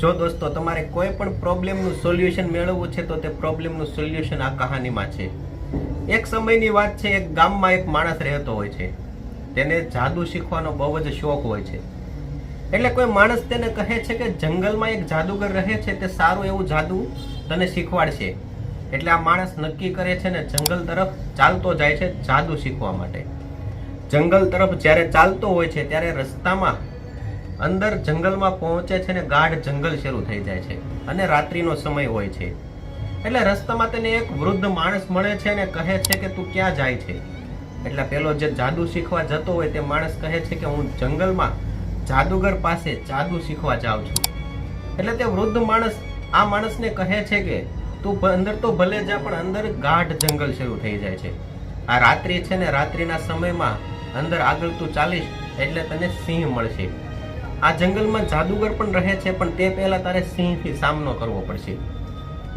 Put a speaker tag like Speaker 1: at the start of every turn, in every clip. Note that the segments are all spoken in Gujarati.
Speaker 1: જો દોસ્તો, તમારે કોઈ પણ પ્રોબ્લેમનું સોલ્યુશન મેળવવું છે, તો તે પ્રોબ્લેમનું સોલ્યુશન આ કહાનીમાં છે. એક સમયની વાત છે, એક ગામમાં એક માણસ રહેતો હોય છે. તેને જાદુ શીખવાનો બહુ જ શોખ હોય છે. એટલે કોઈ માણસ તેને કહે છે કે જંગલમાં એક જાદુગર રહે છે, તે સારું એવું જાદુ તને શીખવાડશે. એટલે આ માણસ નક્કી કરે છે ને, જંગલ તરફ ચાલતો જાય છે જાદુ શીખવા માટે. જંગલ તરફ જ્યારે ચાલતો હોય છે, ત્યારે રસ્તામાં અંદર જંગલમાં પહોંચે છે ને ગાઢ જંગલ શરૂ થઈ જાય છે અને રાત્રિનો સમય હોય છે. એટલે રસ્તામાં તેને એક વૃદ્ધ માણસ મળે છે અને કહે છે કે તું ક્યાં જાય છે? એટલે પેલો જે જાદુ શીખવા જતો હોય તે માણસ કહે છે કે હું જંગલમાં જાદુગર પાસે જાદુ શીખવા જાઉં છું. એટલે તે વૃદ્ધ માણસ આ માણસને કહે છે કે તું અંદર તો ભલે જા પણ અંદર ગાઢ જંગલ શરૂ થઈ જાય છે. આ રાત્રિ છે ને રાત્રિના સમયમાં અંદર આગળ તું ચાલીશ એટલે તને સિંહ મળશે. આ જંગલમાં જાદુગર પણ રહે છે, પણ તે પહેલા તારે સિંહથી સામનો કરવો પડશે.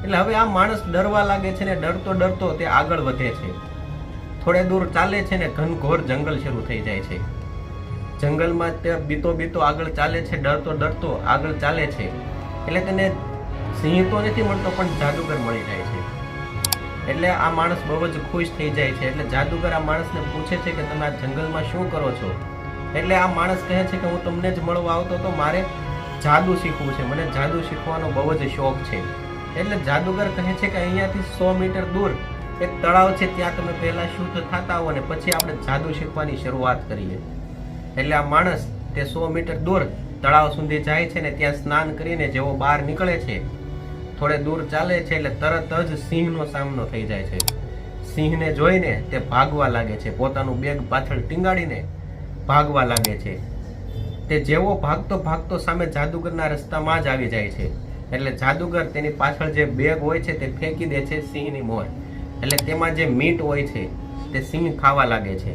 Speaker 1: એટલે હવે આ માણસ ડરવા લાગે છે ને ડરતો ડરતો તે આગળ વધે છે. થોડે દૂર ચાલે છે ને ઘનઘોર જંગલ શરૂ થઈ જાય છે. જંગલમાં તે બીતો બીતો આગળ ચાલે છે, ડરતો ડરતો આગળ ચાલે છે. એટલે તેને સિંહ તો નથી મળતો, પણ જાદુગર મળી જાય છે. એટલે આ માણસ બહુ જ ખુશ થઈ જાય છે. એટલે જાદુગર આ માણસને પૂછે છે કે તમે આ જંગલમાં શું કરો છો? એટલે આ માણસ કહે છે કે હું તમને જ મળવા આવતો તો મારે જાદુ શીખવું છે. મને જાદુ શીખવાનો બહુ જ શોખ છે. એટલે જાદુગર કહે છે કે અહીંયાથી સો મીટર દૂર એક તળાવ છે, ત્યાં તમે પહેલાં શુદ્ધ થતા હો અને પછી આપણે જાદુ શીખવાની શરૂઆત કરીએ. એટલે આ માણસ તે સો મીટર દૂર તળાવ સુધી જાય છે ને ત્યાં સ્નાન કરીને જેવો બહાર નીકળે છે, થોડે દૂર ચાલે છે એટલે તરત જ સિંહનો સામનો થઈ જાય છે. સિંહને જોઈને તે ભાગવા લાગે છે. પોતાનું બેગ પાછળ ટીંગાડીને ભાગવા લાગે છે. તે જેવો ભાગતો ભાગતો સામે જાદુગરના રસ્તામાં જ આવી જાય છે. એટલે જાદુગર તેની પાછળ જે બેગ હોય છે તે ફેંકી દે છે સિંહની મોર. એટલે તેમાં જે મીટ હોય છે તે સિંહ ખાવા લાગે છે.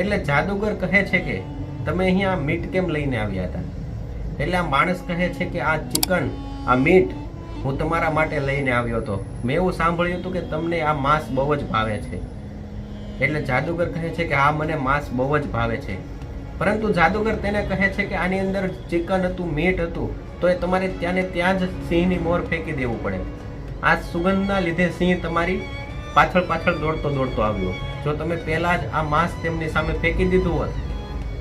Speaker 1: એટલે જાદુગર કહે છે કે, તમે અહીંયા મીટ કેમ લઈને આવ્યા હતા? એટલે આ માણસ કહે છે કે, આ ચિકન, આ મીટ હું તમારા માટે લઈને આવ્યો હતો. મેં એવું સાંભળ્યું હતું કે તમને આ માંસ બહુ જ ભાવે છે. એટલે જાદુગર કહે છે કે આ મને માંસ બહુ જ ભાવે છે. પરંતુ જાદુગર તેને કહે છે કે આની અંદર ચિકન હતું, મીટ હતું, તો એ તમારે ત્યાં ને ત્યાં જ સિંહની મોર ફેંકી દેવું પડે. આ સુગંધના લીધે સિંહ તમારી પાછળ પાછળ દોડતો દોડતો આવ્યો. જો તમે પહેલાં જ આ માંસ તેમની સામે ફેંકી દીધું હોત,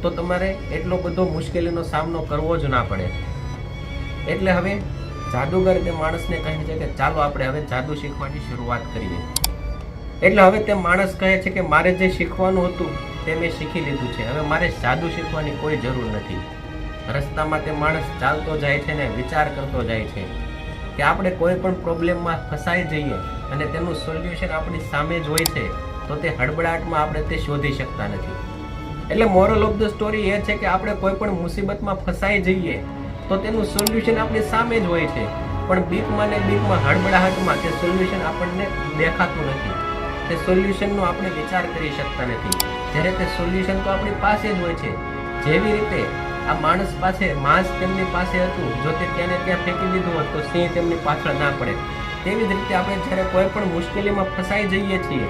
Speaker 1: તો તમારે એટલો બધો મુશ્કેલીનો સામનો કરવો જ ના પડે. એટલે હવે જાદુગર તે માણસને કહે છે કે ચાલો આપણે હવે જાદુ શીખવાની શરૂઆત કરીએ. એટલે હવે તે માણસ કહે છે કે મારે જે શીખવાનું હતું તે મેં શીખી લીધું છે. હવે મારે જાદુ શીખવાની કોઈ જરૂર નથી. રસ્તામાં તે માણસ ચાલતો જાય છે ને વિચાર કરતો જાય છે કે આપણે કોઈ પણ પ્રોબ્લેમમાં ફસાઈ જઈએ અને તેનું સોલ્યુશન આપણી સામે જ હોય છે, તો તે હડબડાટમાં આપણે તે શોધી શકતા નથી. એટલે મોરલ ઓફ ધ સ્ટોરી એ છે કે આપણે કોઈ પણ મુસીબતમાં ફસાઈ જઈએ, તો તેનું સોલ્યુશન આપણી સામે જ હોય છે. પણ બીકમાં ને બીકમાં હડબડાહટમાં તે સોલ્યુશન આપણને દેખાતું નથી. તે સોલ્યુશનનો આપણે વિચાર કરી શકતા નથી. જ્યારે તે સોલ્યુશન તો આપણી પાસે જ હોય છે. જેવી રીતે આ માણસ પાસે, માંસ તેમની પાસે હતું, જો તે ત્યાં ત્યાં ફેંકી દીધું હોત, તો સિંહ તેમની પાછળ ના પડે. તેવી જ રીતે આપણે જ્યારે કોઈ પણ મુશ્કેલીમાં ફસાઈ જઈએ છીએ,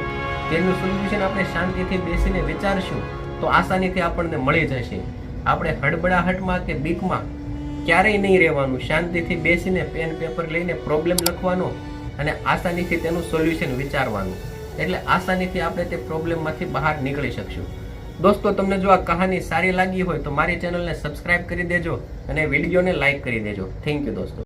Speaker 1: તેનું સોલ્યુશન આપણે શાંતિથી બેસીને વિચારશું, તો આસાનીથી આપણને મળી જશે. આપણે હડબડાહટમાં કે બીકમાં ક્યારેય નહીં રહેવાનું. શાંતિથી બેસીને પેન પેપર લઈને પ્રોબ્લેમ લખવાનો અને આસાનીથી તેનું સોલ્યુશન વિચારવાનું. એટલે આસાનીથી આપણે તે પ્રોબ્લેમમાંથી બહાર નીકળી શકશું. દોસ્તો, તમને જો આ કહાની સારી લાગી હોય તો મારી ચેનલને સબસ્ક્રાઇબ કરી દેજો અને વિડીયોને લાઇક કરી દેજો. થેન્ક યુ દોસ્તો.